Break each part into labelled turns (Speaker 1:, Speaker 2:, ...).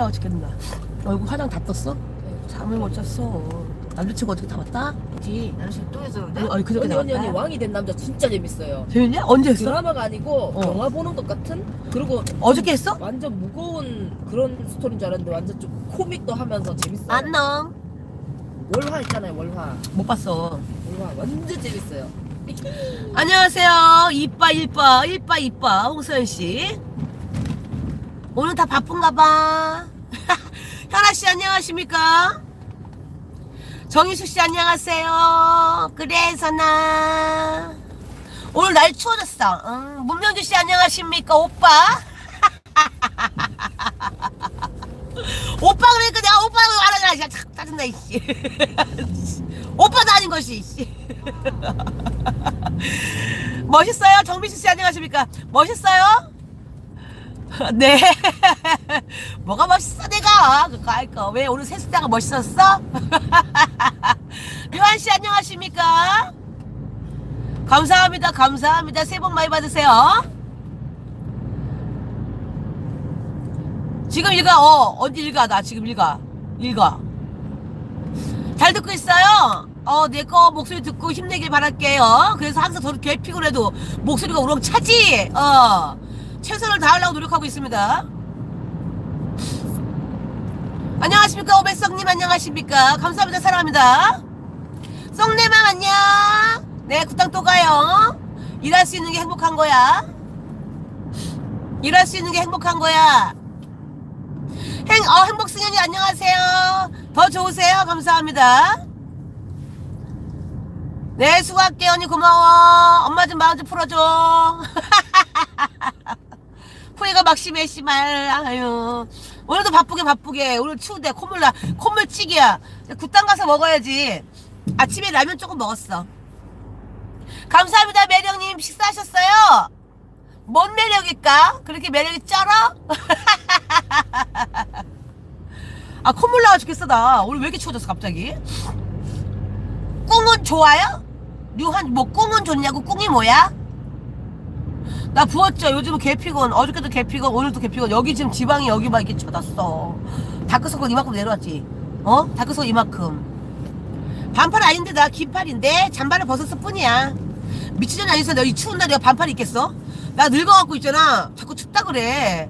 Speaker 1: 올라와 죽겠다. 얼굴 화장 다 떴어? 잠을 못 잤어. 남자친구 어떻게 다 왔다?
Speaker 2: 그지 남자친구 또 그런데
Speaker 1: 아니, 그저께
Speaker 2: 언니 언니
Speaker 1: 나왔다.
Speaker 2: 언니 왕이 된 남자 진짜 재밌어요
Speaker 1: 재밌냐? 언제 했어?
Speaker 2: 드라마가 아니고
Speaker 1: 어.
Speaker 2: 영화 보는 것 같은 그리고
Speaker 1: 어저께 했어?
Speaker 2: 완전 무거운 그런 스토리인 줄 알았는데 완전 좀 코믹도 하면서 재밌어요
Speaker 1: 안녕.
Speaker 2: 월화 있잖아요 월화
Speaker 1: 못 봤어.
Speaker 2: 월화 완전 재밌어요
Speaker 1: 안녕하세요. 이빠 일빠 이빠 홍소연 씨. 오늘 다 바쁜가 봐. 현아 씨 안녕하십니까? 정희수 씨 안녕하세요. 그래서 나 오늘 날 추워졌어. 응. 문명주 씨 안녕하십니까 오빠? 오빠 그러니까 내가 오빠라고 말하잖아. 진짜 참 짜증나 이씨. 오빠도 아닌 것이 이씨. 멋있어요? 정민수 씨 안녕하십니까? 멋있어요? 네. 뭐가 멋있어 내가 그거 할거 왜 오늘 세수대가 멋있었어? 효한 씨 안녕하십니까? 감사합니다 감사합니다 새해 복 많이 받으세요 지금 읽어 어 언제 읽어 나 지금 읽어 읽어 잘 듣고 있어요. 어, 내 거 목소리 듣고 힘내길 바랄게요. 그래서 항상 저렇게 괴픽을 해도 목소리가 우렁차지? 어, 최선을 다하려고 노력하고 있습니다. 안녕하십니까, 오백성님 안녕하십니까. 감사합니다, 사랑합니다. 썩내맘 안녕. 네, 구땅 또 가요. 일할 수 있는 게 행복한 거야. 일할 수 있는 게 행복한 거야. 행, 어, 행복승현이 안녕하세요. 더 좋으세요. 감사합니다. 네, 수고할게, 언니 고마워. 엄마 좀 마음 좀 풀어줘. 후회가 막 심해, 씨발. 아유. 오늘도 바쁘게, 바쁘게. 오늘 추운데, 콧물 나, 콧물치기야. 굿당 가서 먹어야지. 아침에 라면 조금 먹었어. 감사합니다, 매력님. 식사하셨어요? 뭔 매력일까? 그렇게 매력이 쩔어? 아 콧물 나와 죽겠어 나 오늘 왜 이렇게 추워졌어 갑자기 꿍은 좋아요? 류한 뭐 꿍은 좋냐고 꿍이 뭐야? 나 부었죠. 요즘은 개피곤 어저께도 개피곤 오늘도 개피곤. 여기 지금 지방이 여기 막 이렇게 쳐졌어. 다크서클 이만큼 내려왔지. 어? 다크서클 이만큼. 반팔 아닌데 나 긴팔인데 잠바를 벗었을 뿐이야. 미치전이 아니었어. 내가 이 추운 날 내가 반팔 입겠어? 나 늙어갖고 있잖아. 자꾸 춥다 그래.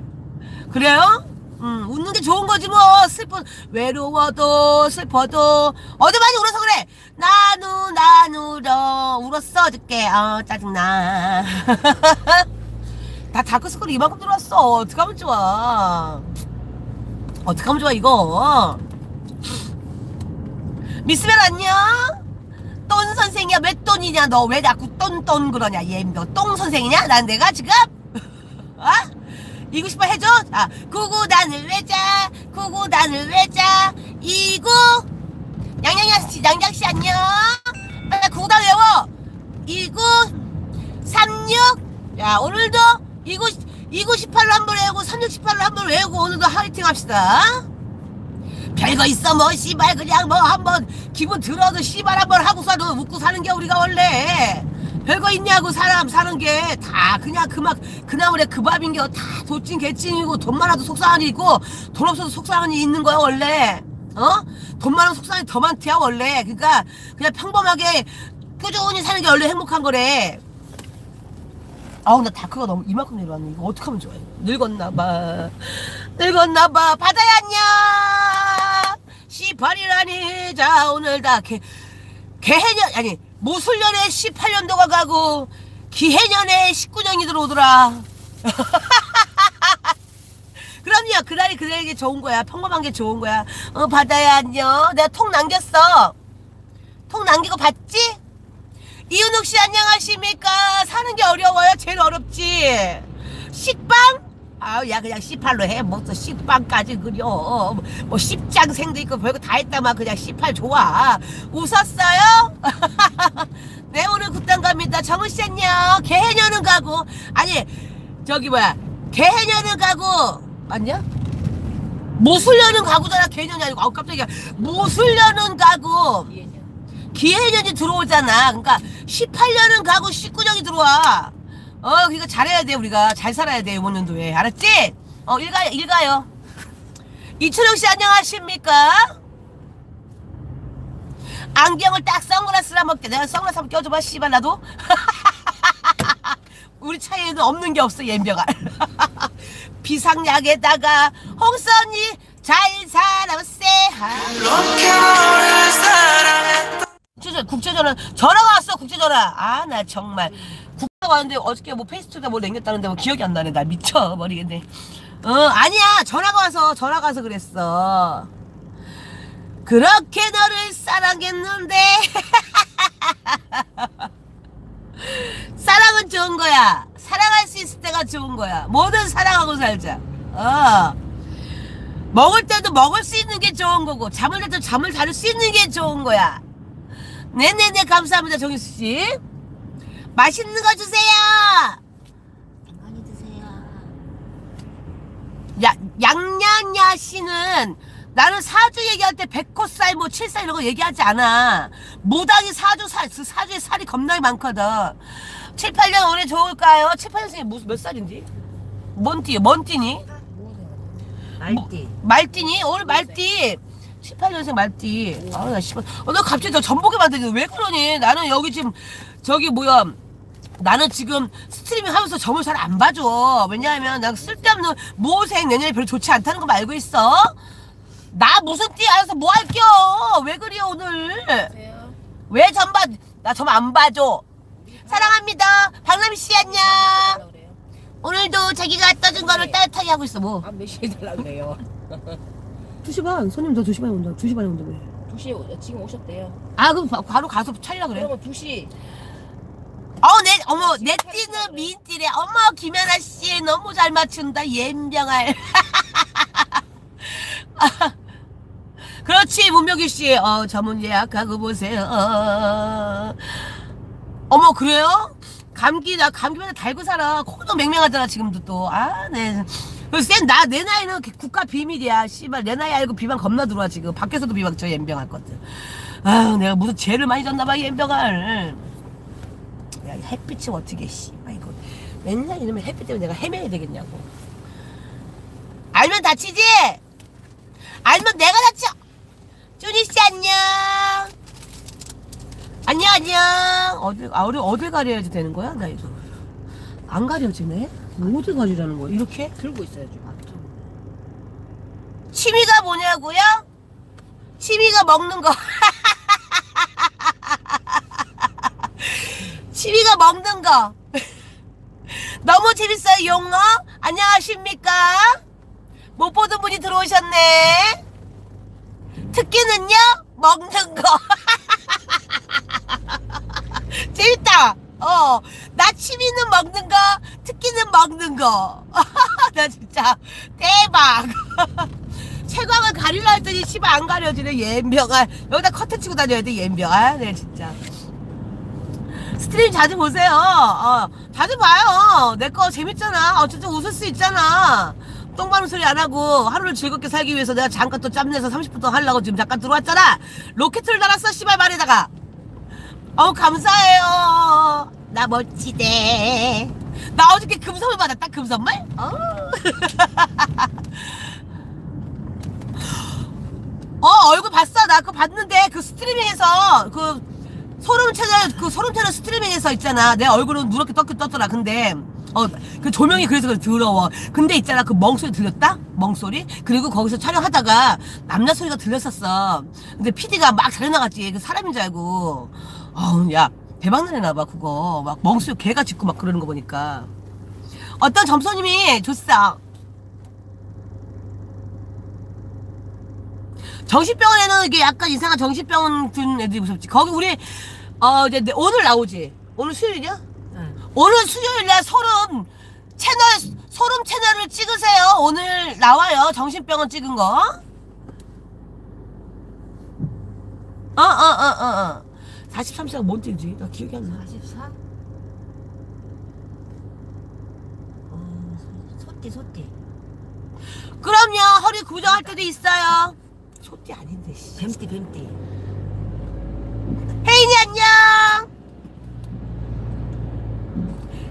Speaker 1: 그래요? 음, 웃는 게 좋은 거지 뭐. 슬퍼 외로워도 슬퍼도. 어디 많이 울어서 그래? 나누 나누러 울었어 어저께. 어 짜증나. 나 다크서클이 이만큼 들어왔어. 어떡하면 좋아? 어떡하면 좋아 이거? 미스벨 안녕? 돈 선생이야 왜 돈이냐? 너 왜 자꾸 똥똥 그러냐? 얘너똥 선생이냐? 난 내가 지금? 어? 이구 싶어 해줘? 자 구구단을 외자 구구단을 외자. 이구 양양양씨 양양씨 안녕. 빨리 구구단 외워. 이구 삼육. 야 오늘도 이구 이구 18로 한 번 외우고 36 18로 한 번 외우고 오늘도 화이팅 합시다. 별거 있어 뭐 씨발. 그냥 뭐 한번 기분 들어도 씨발 한번 하고서도 웃고 사는 게 우리가 원래 별거 있냐고 사람 사는 게 다 그냥 그막 그나물에 그 밥인 게 다 도찐 개찐이고 돈 많아도 속상한 일 있고 돈 없어도 속상한 일 있는 거야 원래. 어? 돈 많으면 속상한 일더 많대야 원래. 그러니까 그냥 평범하게 꾸준히 사는 게 원래 행복한 거래. 아우 나 다크가 너무 이만큼 내려왔네. 이거 어떡하면 좋아 늙었나봐. 늙었나봐. 바다야 안녕! 시발이라니. 자 오늘 다 개, 개해년 아니 모술년에 18년도가 가고 기해년에 19년이 들어오더라 그럼요 그날이 그날에게 좋은 거야 평범한 게 좋은 거야 어 바다야 안녕 내가 통 남겼어 통 남기고 봤지? 이은옥 씨 안녕하십니까? 사는 게 어려워요. 제일 어렵지. 식빵? 아우 야 그냥 씨팔로 해. 뭐또 식빵까지 그려. 뭐 십장생도 있고 별거 다 했다만 그냥 씨팔 좋아. 웃었어요? 네 오늘 굿당 갑니다. 정은 씨 안녕. 개해녀는 가고 아니 저기 뭐야 개해녀는 가고 맞냐? 모술려는 가고잖아 개년이 아니고 아우 깜짝이야 모술려는 가고
Speaker 2: 기회년
Speaker 1: 기해년이 들어오잖아. 그러니까 18년은 가고 19년이 들어와. 어, 그러니까 잘해야 돼 우리가 잘 살아야 돼 이번 연도에 알았지? 어, 일가요, 일가요. 이춘영 씨 안녕하십니까? 안경을 딱 선글라스를 한번 껴. 내가 선글라스 한번 껴줘봐 씨발 나도. 우리 차에는 없는 게 없어 옌병아. 비상약에다가 홍선이 잘. 국제전 국제전화 전화가 왔어 국제전화. 아 나 정말 왔는데 어저께 뭐 페이스북에 뭐 남겼다는데 뭐 기억이 안 나네. 나 미쳐 버리겠네. 어 아니야 전화가 와서 전화가 와서 그랬어. 그렇게 너를 사랑했는데 사랑은 좋은 거야. 사랑할 수 있을 때가 좋은 거야. 뭐든 사랑하고 살자. 어. 먹을 때도 먹을 수 있는 게 좋은 거고 잠을 때도 잠을 자를 수 있는 게 좋은 거야. 네네네 감사합니다 정희수 씨. 맛있는 거 주세요.
Speaker 2: 많이 드세요.
Speaker 1: 야 양양야 씨는 나는 사주 얘기할 때 백호살 뭐 칠살 이런 거 얘기하지 않아. 무당이 사주 살, 그 사주에 살이 겁나게 많거든. 7, 8년 올해 좋을까요? 7, 8년생이 무슨 몇 살인지? 뭔 띠? 뭔 띠니?
Speaker 2: 말띠.
Speaker 1: 말띠니? 오늘 말띠. 7, 8년생 말띠. 아, 나 씨발. 어, 너 갑자기 너 전복에 만드니 왜 그러니? 나는 여기 지금, 저기 뭐야. 나는 지금 스트리밍 하면서 점을 잘 안 봐줘. 왜냐하면 나 쓸데없는 모생 내년에 별로 좋지 않다는 거 알고 있어? 나 무슨 띠 알아서 뭐 할게요? 왜 그래요, 오늘?
Speaker 2: 드세요.
Speaker 1: 왜점 봐? 나 점 안 봐줘. 사랑합니다. 박남희 씨 안녕. 오늘도 자기가 떠준 거를 따뜻하게 하고 있어, 뭐.
Speaker 2: 아, 몇 시에 달라 그래요?
Speaker 1: 2시 반. 손님 더 2시 반에 온다. 2시 반에 온다고.
Speaker 2: 2시에 지금 오셨대요.
Speaker 1: 아, 그럼 바- 바로 가서 찰려 그래.
Speaker 2: 그러면 2시.
Speaker 1: 어, 내, 어머, 내 띠는 미인띠래. 어머, 김연아 씨, 너무 잘 맞춘다. 옌병알. 그렇지, 문명규 씨. 어, 전문 예약하고 보세요. 어. 어머, 그래요? 감기, 나 감기면 달고 살아. 코도 맹맹하잖아, 지금도 또. 아, 네. 그래서 쌤, 나, 내 나이는 국가 비밀이야. 씨발, 내 나이 알고 비방 겁나 들어와, 지금. 밖에서도 비방 저 옌병할 것들. 아유, 내가 무슨 죄를 많이 졌나봐, 옌병알. 야, 이 햇빛이 어떻게, 씨. 아이고. 맨날 이러면 햇빛 때문에 내가 헤매야 되겠냐고. 알면 다치지? 알면 내가 다쳐! 준이씨, 안녕! 안녕, 안녕! 어딜, 아, 우리 어딜 가려야지 되는 거야? 나 이거. 안 가려지네? 어딜 가리라는 거야? 이렇게?
Speaker 2: 들고 있어야죠. 아,
Speaker 1: 취미가 뭐냐고요? 취미가 먹는 거. 취미가 먹는 거. 너무 재밌어요, 용어. 안녕하십니까? 못 보던 분이 들어오셨네. 특기는요? 먹는 거. 재밌다. 어, 나 취미는 먹는 거, 특기는 먹는 거. 나 진짜 대박. 채광을 가리려 했더니 씨발 안 가려지네 옌병아. 여기다 커튼 치고 다녀야 돼 옌병아. 네 진짜. 스트림 자주 보세요. 어 자주 봐요. 내 거 재밌잖아. 어쨌든 웃을 수 있잖아. 똥바른 소리 안 하고 하루를 즐겁게 살기 위해서 내가 잠깐 또 짬내서 30분 동안 하려고 지금 잠깐 들어왔잖아. 로켓을 달았어 씨발 말에다가 어우 감사해요. 나 멋지대. 나 어저께 금선물 받았다 금선물? 어. 어 얼굴 봤어. 나 그거 봤는데 그 스트리밍에서 그 소름 채널 그 소름 채널 스트리밍에서 있잖아. 내 얼굴은 누렇게 떴긴 떴더라. 근데 어 그 조명이 그래서 그래 더러워. 근데 있잖아. 그 멍소리 들렸다? 멍소리? 그리고 거기서 촬영하다가 남자 소리가 들렸었어. 근데 PD가 막 잘해나갔지. 그 사람인 줄 알고 어우 야 대박 나네 나봐 그거 막 멍소리 개가 짖고 막 그러는 거 보니까 어떤 점선님이 줬어 정신병원에는 이게 약간 이상한 정신병원 든 애들이 무섭지. 거기 우리 어 이제 내- 오늘 나오지. 오늘 수요일이야?
Speaker 2: 네.
Speaker 1: 오늘 수요일날 소름 채널 소름 채널을 찍으세요. 오늘 나와요. 정신병원 찍은 거. 어 어 어 어 어. 43세가 뭔 띠지? 나 기억이 안 나.
Speaker 2: 44? 어, 소띠, 소띠.
Speaker 1: 그럼요. 허리 구정할 때도 있어요. 소띠 아닌데 씨.
Speaker 2: 뱀띠, 뱀띠.
Speaker 1: 혜인이 안녕.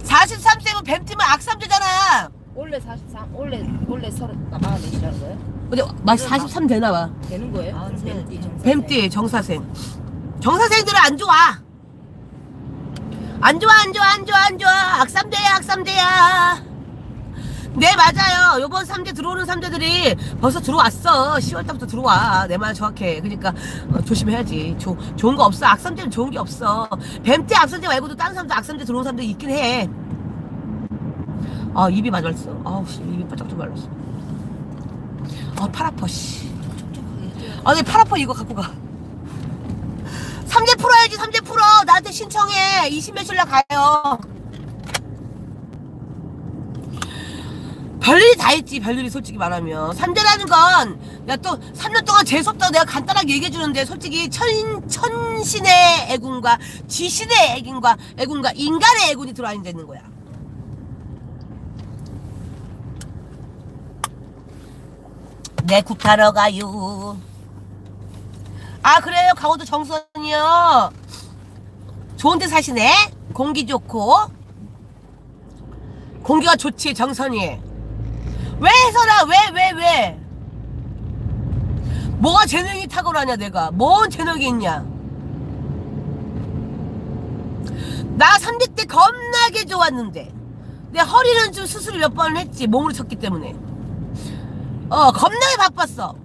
Speaker 1: 43세면 뱀팀은 악삼제잖아.
Speaker 2: 원래 43 원래 원래 30 44이라는 거예요?
Speaker 1: 근데 막43 되나 봐.
Speaker 2: 되는 거예요?
Speaker 1: 아,
Speaker 2: 그럼
Speaker 1: 네.
Speaker 2: 뱀띠 정사.
Speaker 1: 뱀띠 정사생. 정사생들은 안 좋아. 안 좋아 안 좋아 안 좋아 안 좋아. 악삼대야 악삼대야. 네 맞아요. 요번 3대 들어오는 3대들이 벌써 들어왔어. 10월 달부터 들어와. 내 말 정확해. 그러니까 어, 조심해야지. 조, 좋은 거 없어. 악삼대는 좋은 게 없어. 뱀띠 악삼대 말고도 다른 사람도 악삼대 들어오는 사람들 있긴 해. 아 입이 말랐어. 아우 씨 입이 바짝바짝 말랐어. 아 팔 아파 씨. 아, 내팔 아파 이거 갖고 가. 삼재 풀어야지, 삼재 풀어. 나한테 신청해. 20 며칠 날 가요. 별일이 다 있지, 별일이 솔직히 말하면. 삼재라는 건, 내가 또 3년 동안 재수없다고 내가 간단하게 얘기해 주는데, 솔직히 천, 천신의 애군과 지신의 애군과, 애군과 인간의 애군이 들어앉아 있는 거야. 내 굿하러 가요. 아 그래요? 강원도 정선이요? 좋은 데 사시네? 공기 좋고. 공기가 좋지 정선이. 왜 해서라 왜왜 왜, 뭐가 재능이 탁월하냐 내가? 뭔 재능이 있냐? 나 3대 때 겁나게 좋았는데. 내 허리는 좀 수술을 몇번 했지 몸으로 쳤기 때문에. 어 겁나게 바빴어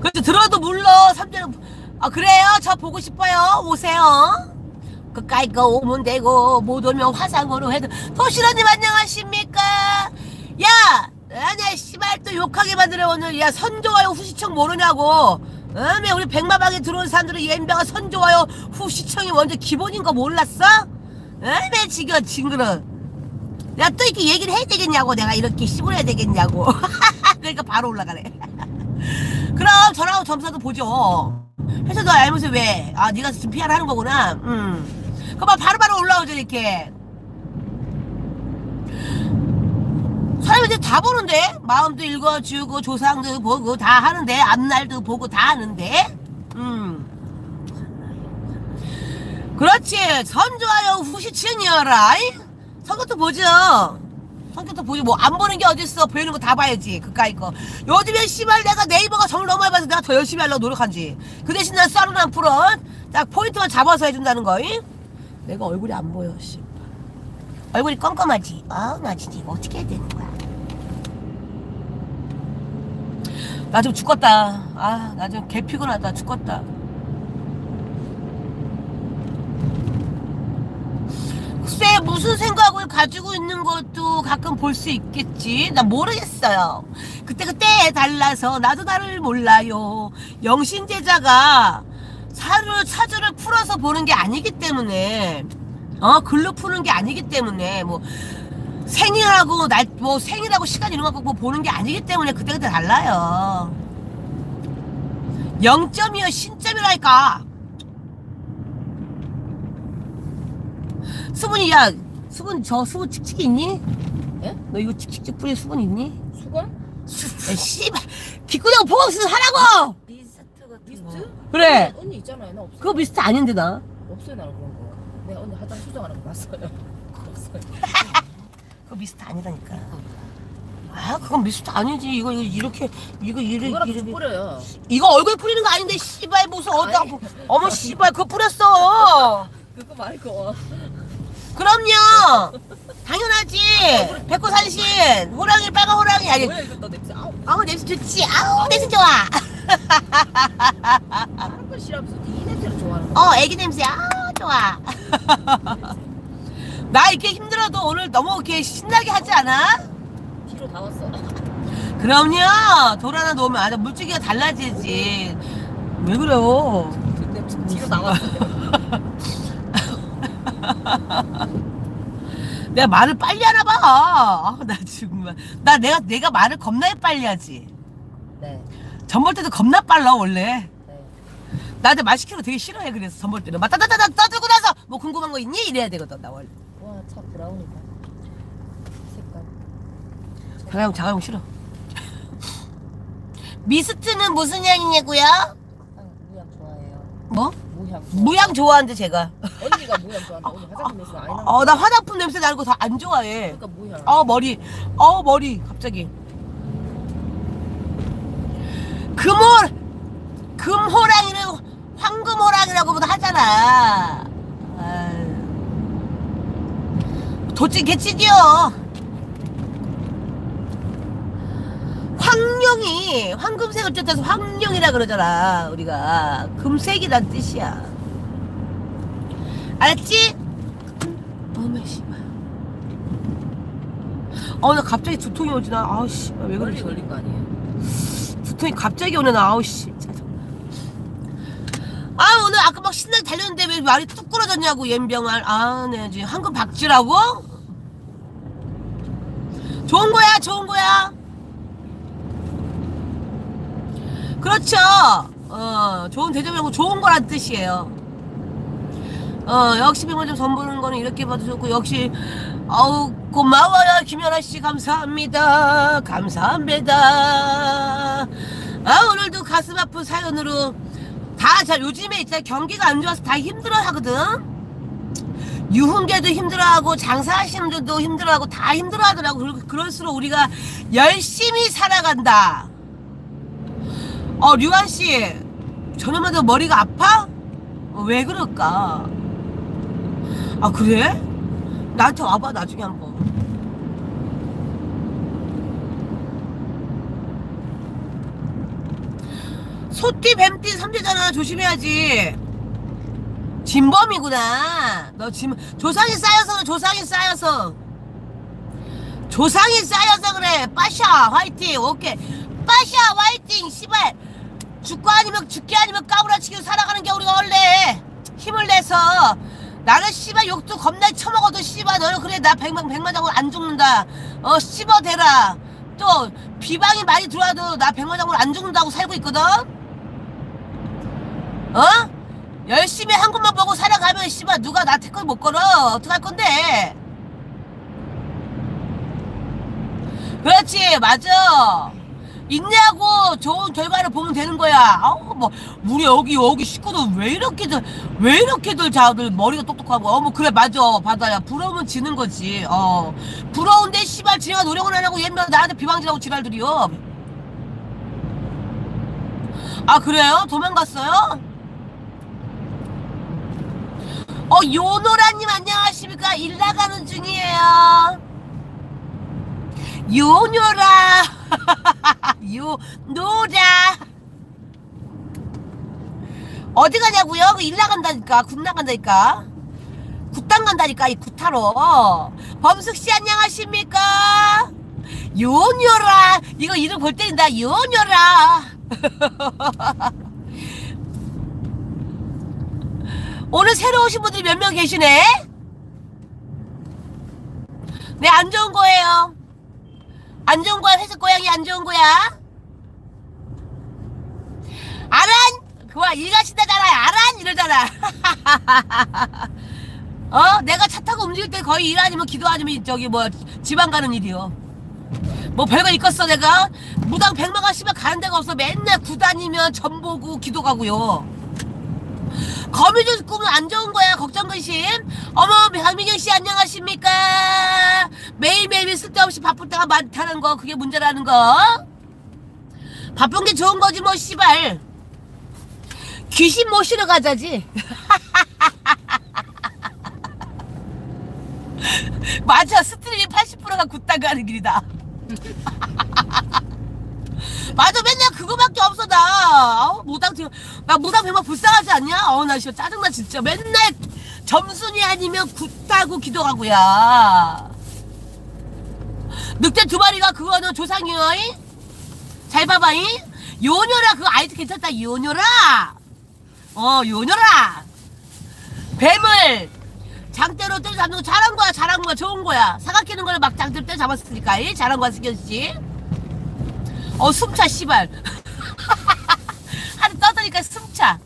Speaker 1: 그래도 들어도 물러 삼촌 아 그래요? 저 보고 싶어요. 오세요. 그까이 거 오면 되고 못 오면 화상으로 해도. 도시라님 안녕하십니까? 야 아니야 씨발 또 욕하게 만들어 오늘. 야 선좋아요 후시청 모르냐고. 어메 우리 백마방에 들어온 사람들은 옌병아 선좋아요 후시청이 먼저 기본인 거 몰랐어? 어메 지겨 징그러. 야또 이렇게 얘기를 해야 되겠냐고 내가 이렇게 씹어야 되겠냐고. 그러니까 바로 올라가네 그럼 전화하고 점사도 보죠. 해서 너 알면서 왜? 아, 네가 지금 PR 하는 거구나. 음. 그럼 바로바로 올라오죠, 이렇게. 사람이 이제 다 보는데? 마음도 읽어주고, 조상도 보고, 다 하는데, 앞날도 보고, 다 하는데? 음. 그렇지. 선좋아요, 후시층이어라. 성격도 보죠. 성격도 보지 뭐 안 보는 게 어딨어. 보이는 거 다 봐야지. 그까이 거. 요즘에 씨발 내가 네이버가 정을 너무 해봐서 내가 더 열심히 하려고 노력한지. 그 대신 난 썰은 한 풀은 딱 포인트만 잡아서 해준다는 거 이? 내가 얼굴이 안 보여 씨 얼굴이 껌껌하지. 아나 진짜 이거 어떻게 해야 되는 거야? 나 좀 죽겠다. 아나 좀 개 피곤하다. 죽겠다 글쎄 무슨 생각을 가지고 있는 것도 가끔 볼 수 있겠지. 나 모르겠어요. 그때그때 달라서 나도 나를 몰라요. 영신제자가 사를 사주를 풀어서 보는 게 아니기 때문에 어 글로 푸는 게 아니기 때문에 뭐 생일하고 날 뭐 생일하고 시간 이런 거 뭐 보는 게 아니기 때문에 그때그때 달라요. 0점이요 신점이랄까 수분이 야 수분 저 수분 칙칙이 있니?
Speaker 2: 예?
Speaker 1: 너 이거 칙칙칙 뿌린 수분 있니?
Speaker 2: 수건?
Speaker 1: 야, 씨발 기꾸정 보험스 하라고
Speaker 2: 미스트 같은 미스트?
Speaker 1: 그래
Speaker 2: 언니, 언니 있잖아요. 나 없어.
Speaker 1: 그거 비슷 아닌데 나
Speaker 2: 없어요 나는 그런 거. 내가 언니 화장 수정하는 거 봤어요. 없어요.
Speaker 1: 그거 비슷 아니라니까 아 그건 비슷 아니지 이거 이거 이렇게 이거 이렇게
Speaker 2: 이거랑
Speaker 1: 이렇게
Speaker 2: 뿌려요.
Speaker 1: 이거 얼굴에 뿌리는 거 아닌데 씨발 무슨 어디다
Speaker 2: 아니.
Speaker 1: 부- 어머 씨발 그거 뿌렸어
Speaker 2: 그거 말고.
Speaker 1: 그럼요. 당연하지. 백호산신. 호랑이 빨간 호랑이. 아니
Speaker 2: 뭐야 이거 너 냄새. 아우.
Speaker 1: 아우 냄새 좋지. 아우 냄새 좋아.
Speaker 2: 다른 걸 싫어하면서 이 냄새를 좋아하는 거.
Speaker 1: 어 애기 냄새. 아 좋아. 나 이렇게 힘들어도 오늘 너무 이렇게 신나게 하지 않아?
Speaker 2: 뒤로 다 왔어.
Speaker 1: 그럼요. 돌 하나 놓으면 아주 물줄기가 달라지지. 왜 그래요?
Speaker 2: 뒤로 나왔어.
Speaker 1: 내가 말을 빨리 하나 봐. 아, 나 정말. 나 내가, 내가 말을 겁나게 빨리 하지.
Speaker 2: 네.
Speaker 1: 전볼 때도 겁나 빨라, 원래.
Speaker 2: 네.
Speaker 1: 나한테 말 시키는 거 되게 싫어해, 그래서 전볼 때는. 막 따다다다 떠들고 나서 뭐 궁금한 거 있니? 이래야 되거든, 나 원래.
Speaker 2: 와, 차 브라운이다. 색깔.
Speaker 1: 자가용, 자가용 싫어. 미스트는 무슨 향이냐고요?
Speaker 2: 향, 무향 좋아해요.
Speaker 1: 뭐?
Speaker 2: 무향. 무향.
Speaker 1: 무향 좋아하는데 제가.
Speaker 2: 언니가 무향 좋아한다. 언니 화장품 냄새 아니 나.
Speaker 1: 어 나 화장품 냄새 나는 거 다 안 좋아해.
Speaker 2: 그러니까 무향.
Speaker 1: 어 머리 어 머리 갑자기 금호 금호랑이를 황금호랑이라고도 하잖아. 도찐 개찐이요 황룡이 황금색을 뜻해서 황룡이라 그러잖아 우리가 금색이란 뜻이야 알았지? 어메 씨발 어, 나 갑자기 두통이 오지, 나. 아우, 씨. 왜 그러지?
Speaker 2: 걸린 거 아니에요?
Speaker 1: 두통이 갑자기 오네, 나. 아우, 씨. 아, 오늘 아까 막 신나게 달렸는데 왜 말이 뚝 끊어졌냐고, 옌병알. 아, 네, 지금 황금 박쥐라고? 좋은 거야, 좋은 거야. 그렇죠. 어, 좋은 대접이라고 좋은 거란 뜻이에요. 어, 역시 병원 좀 선보는 거는 이렇게 봐도 좋고, 역시, 어우, 고마워요, 김연아 씨. 감사합니다. 감사합니다. 아, 오늘도 가슴 아픈 사연으로 다, 자, 요즘에 있잖아. 경기가 안 좋아서 다 힘들어 하거든? 유흥계도 힘들어하고, 장사하시는 분들도 힘들어하고, 다 힘들어 하더라고. 그럴- 그럴수록 우리가 열심히 살아간다. 어, 류한 씨. 저녁마다 머리가 아파? 어, 왜 그럴까? 아 그래? 나한테 와봐 나중에 한번 소띠 뱀띠 삼재잖아 조심해야지 진범이구나 너 진, 조상이 쌓여서 조상이 쌓여서 조상이 쌓여서 그래 빠샤 화이팅 오케이 화이팅 씨발. 죽고 아니면 죽기 아니면 까무라치기로 살아가는 게 우리가 원래 힘을 내서. 나는 씨발 욕도 겁나 처먹어도 씨발 너는 그래 나 백만 백마장으로 안 죽는다. 어 씹어대라. 또 비방이 많이 들어와도 나 백마장으로 안 죽는다고 살고 있거든? 어? 열심히 한 곳만 보고 살아가면 씨발 누가 나 태클 못 걸어? 어떡할 건데? 그렇지 맞아 인내하고 좋은 결과를 보면 되는 거야. 아우 뭐 우리 여기 여기 식구들 왜 이렇게들 왜 이렇게들 자들 머리가 똑똑하고 어뭐 그래 맞아 바다야 부러우면 지는 거지. 어 부러운데 씨발 지가 노력을 안 하고 옛날 나한테 비방지라고 지랄들이요. 아 그래요? 도망갔어요? 어 요노라님 안녕하십니까? 일 나가는 중이에요. 요녀라 요노라 어디 가냐고요? 그일 나간다니까 굿 나간다니까 굿당 간다니까 이 굿하러 범숙씨 안녕하십니까? 요녀라 이거 이름 볼 때린다 요녀라 오늘 새로 오신 분들이 몇 명 계시네? 네, 안 좋은 거예요. 안 좋은 거야, 회색 고양이 안 좋은 거야. 아란! 그와 일 가신다잖아, 아란! 이러잖아. 어? 내가 차 타고 움직일 때 거의 일 아니면 기도 아니면 저기 뭐 지방 가는 일이요. 뭐 별거 있겠어, 내가? 무당 백마가 씨발 가는 데가 없어. 맨날 구다니면 전 보고 기도 가고요. 거미줄 꾸면 안 좋은 거야 걱정 근심. 어머 박민경 씨 안녕하십니까? 매일매일 쓸데없이 바쁠 때가 많다는 거 그게 문제라는 거. 바쁜 게 좋은 거지 뭐 씨발. 귀신 모시러 가자지. 맞아 스트림이 80%가 굳다 가는 길이다 맞아 맨날 그거밖에 없어 나. 아우, 무당 지금 나 무당 백마 불쌍하지 않냐? 어나 진짜 짜증나 진짜. 맨날 점순이 아니면 굿다고 기도하고야. 늑대 두 마리가 그거는 조상이여이? 잘 봐봐이. 요녀라 그 아이디 괜찮다. 요녀라. 어 요녀라. 뱀을 장대로 때려 잡는 거 잘한 거야 잘한 거야. 좋은 거야. 사각 끼는 거를 막 장대로 때려 잡았으니까 이? 잘한 거야 승현 씨 어 숨차 씨발. 하루 떠드니까 숨차.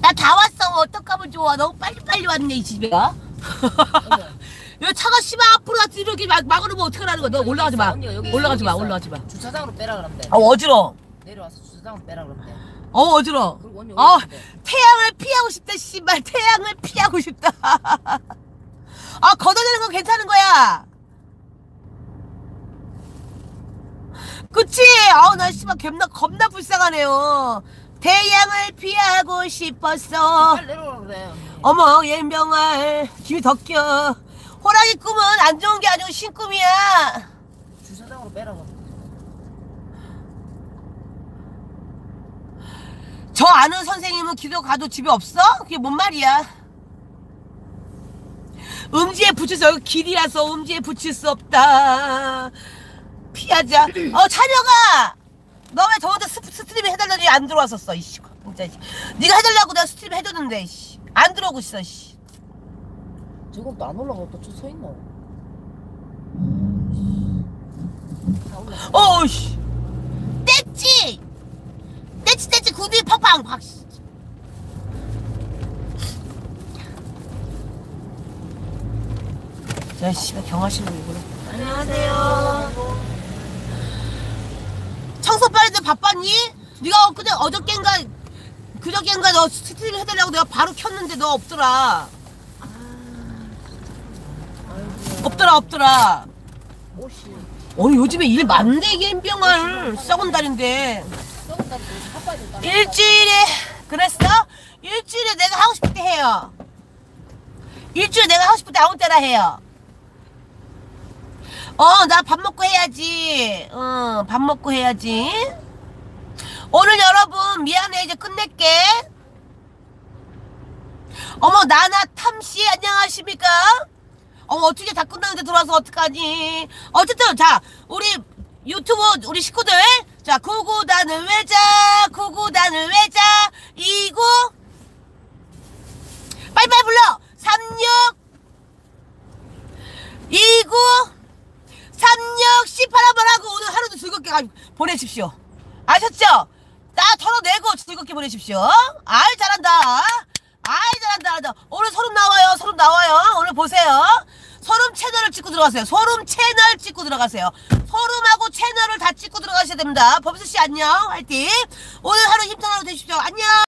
Speaker 1: 나 다 왔어. 어떡하면 좋아. 너무 빨리빨리 왔네 이 집에.
Speaker 2: 어머.
Speaker 1: 여 차가 씨발 앞으로 가서 이렇게 막, 막으면 어떡하라는 거야? 너 올라가지 마.
Speaker 2: 여기
Speaker 1: 올라가지 마. 올라가지 마.
Speaker 2: 주차장으로 빼라 그러면 돼.
Speaker 1: 아 어지러워.
Speaker 2: 내려와서 주차장으로 빼라 그러면 돼.
Speaker 1: 어 어지러
Speaker 2: 언니
Speaker 1: 어? 태양을 피하고 싶다 씨발. 태양을 피하고 싶다. 아 걷어내는 건 괜찮은 거야 그치 아우 나 씨발 겁나 겁나 불쌍하네요 태양을 피하고 싶었어
Speaker 2: 빨리 내려오라 그래. 언니.
Speaker 1: 어머 옌병아 김이 덕겨 호랑이 꿈은 안 좋은 게 아니고 신꿈이야
Speaker 2: 주차장으로 빼라고.
Speaker 1: 저 아는 선생님은 기도 가도 집에 없어? 그게 뭔 말이야 음지에 여기 길이라서 음지에 붙일 수 없다 피하자 어 찬혁아! 너 왜 저한테 스, 스트리밍 해달라니 안 들어왔었어 이씨. 진짜 네가 해달라고 내가 스트리밍 해줬는데 이씨. 안 들어오고 있어 이씨.
Speaker 2: 또안 올라가고 또서 있노. 다 올라가.
Speaker 1: 어우씨. 뗐지 뗐지 뗐지 구두 팡팡 팍 씨. 야 씨발 경하신 놈이구나 안녕하세요 청소 빨리들 바빴니? 네가 그때 어저께인가 그저께인가 너 스트리밍 해달라고 내가 바로 켰는데 너 없더라. 없더라 없더라 아니 요즘에 일 많네 이게 인병을 썩은 달인데. 일주일에 그랬어? 일주일에 내가 하고 싶을 때 해요. 일주일에 내가 하고 싶을 때 아무 때나 해요. 어, 나 밥 먹고 해야지. 어, 밥 먹고 해야지. 오늘 여러분 미안해 이제 끝낼게. 어머 나나 탐씨 안녕하십니까? 어머 어떻게 다 끝났는데 들어와서 어떡하니? 어쨌든 자 우리 유튜브 우리 식구들 자 구구단을 외자 구구단을 외자 이구 빨리빨리 불러 36 29 36 18 한번 하고 오늘 하루도 즐겁게 가- 보내십시오. 아셨죠? 나 털어내고 즐겁게 보내십시오. 아이 잘한다. 아이 잘한다. 오늘 소름 나와요. 소름 나와요. 오늘 보세요. 소름 채널을 찍고 들어가세요. 소름 채널 찍고 들어가세요. 소름하고 채널을 다 찍고 들어가셔야 됩니다. 범수씨 안녕. 화이팅. 오늘 하루 힘찬 하루 되십시오. 안녕